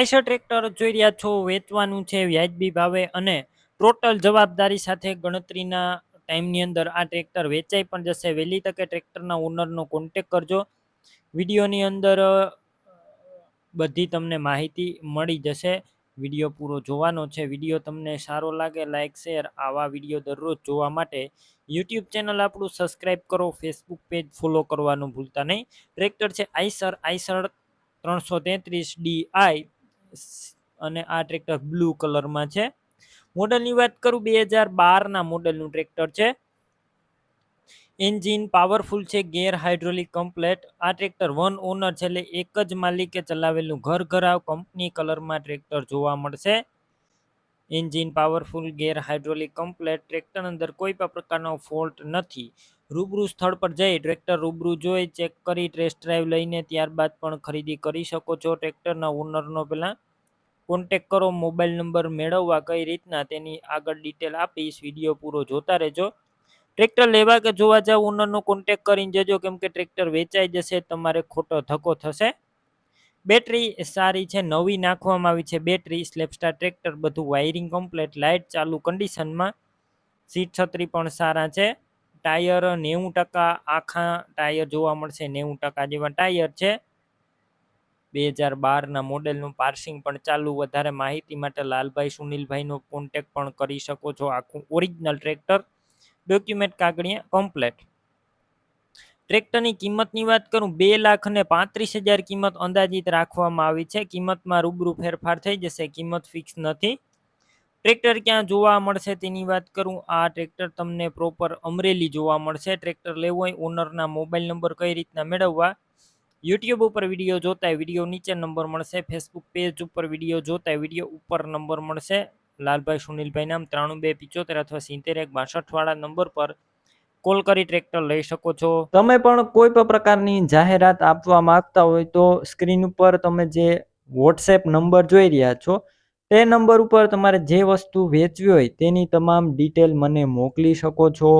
Eicher tractor જોઈ રહ્યા છો વેચવાનું છે વ્યાજબી ભાવે અને ટોટલ જવાબદારી સાથે ગણતરીના ટાઈમની અંદર આ ટ્રેક્ટર વેચાઈ પણ જશે. વહેલી તકે ટ્રેક્ટરના ઓનરનો કોન્ટેક કરજો. વિડીયોની અંદર બધી તમને માહિતી મળી જશે. વીડિયો પૂરો જોવાનો છે. વીડિયો તમને સારો લાગે લાઇક શેર, આવા વીડિયો દરરોજ જોવા માટે યુટ્યુબ ચેનલ આપણું સબસ્ક્રાઇબ કરો. ફેસબુક પેજ ફોલો કરવાનું ભૂલતા નહીં. ટ્રેક્ટર છે આઈસર આઈસર ત્રણસો તેત્રીસ ડી આઈ. અને આ ટ્રેક્ટર બ્લુ કલરમાં છે. મોડલની વાત કરું બે હજાર બારના મોડલનું ટ્રેક્ટર છે. એન્જિન પાવરફુલ છે ગેર હાઇડ્રોલિક કમ્પ્લેટ આ ટ્રેક્ટર વન ઓનર છે, એટલે એક જ માલિકે ચલાવેલું ઘર ઘરાવ કંપની કલરમાં ટ્રેક્ટર જોવા મળશે. Engine powerful gear hydraulic complete tractor અંદર કોઈ પણ પ્રકારનો ફોલ્ટ નથી. રૂબરૂ સ્થળ પર જઈ ટ્રેક્ટર રૂબરૂ જોઈ ચેક કરી ટેસ્ટ ડ્રાઈવ લઈને ત્યારબાદ પણ ખરીદી કરી શકો છો ટ્રેક્ટરના ઓનરનો પહેલાં કોન્ટેક કરો મોબાઈલ નંબર મેળવવા કઈ રીતના તેની આગળ ડિટેલ આપીશ વીડિયો પૂરો જોતા રહેજો. ટ્રેક્ટર લેવા કે જોવા જાવ ઓનરનો કોન્ટેક કરીને જજો, કેમ કે ટ્રેક્ટર વેચાઈ જશે, તમારે ખોટો ધક્કો થશે. બેટરી સારી છે, નવી નાખવામાં આવી છે બેટરી સ્લેપસ્ટાર ટ્રેક્ટર બધું વાયરિંગ કમ્પ્લેટ લાઇટ ચાલુ કન્ડિશનમાં સીટ છત્રી પણ સારા છે. ટાયર નેવું ટકા આખા ટાયર જોવા મળશે, નેવું ટકા જેવા ટાયર છે. બે હજાર બારના મોડેલનું પાર્સિંગ પણ ચાલુ. વધારે માહિતી માટે લાલભાઈ સુનિલભાઈનો કોન્ટેક પણ કરી શકો છો. આખું ઓરિજિનલ ટ્રેક્ટર ડોક્યુમેન્ટ કાગળિયા કમ્પ્લેટ ટ્રેક્ટરની કિંમતની વાત કરું, બે લાખ અને પાંત્રીસ હજાર કિંમત અંદાજિત રાખવામાં આવી છે. કિંમતમાં રૂબરૂ ફેરફાર થઈ જશે, કિંમત ફિક્સ નથી. ટ્રેક્ટર ક્યાં જોવા મળશે તેની વાત કરું. આ ટ્રેક્ટર તમને પ્રોપર અમરેલી જોવા મળશે. ટ્રેક્ટર લેવું હોય ઓનરના મોબાઈલ નંબર કઈ રીતના મેળવવા યુટ્યુબ ઉપર વીડિયો જોતા વીડિયો નીચે નંબર મળશે ફેસબુક પેજ ઉપર વીડિયો જોતા વીડિયો ઉપર નંબર મળશે. લાલભાઈ સુનિલભાઈ નામ ત્રાણું બે પિચોતેર અથવા સિત્તેર એક વાળા નંબર પર કોલ કરી ટ્રેક્ટર લઈ શકો છો. તમે પણ કોઈ પણ પ્રકારની જાહેરાત આપવા માંગતા હોય તો સ્ક્રીન ઉપર તમે જે વોટ્સએપ નંબર જોઈ રહ્યા છો, તે નંબર ઉપર તમારે જે વસ્તુ વેચવી હોય તેની તમામ ડિટેલ મને મોકલી શકો છો.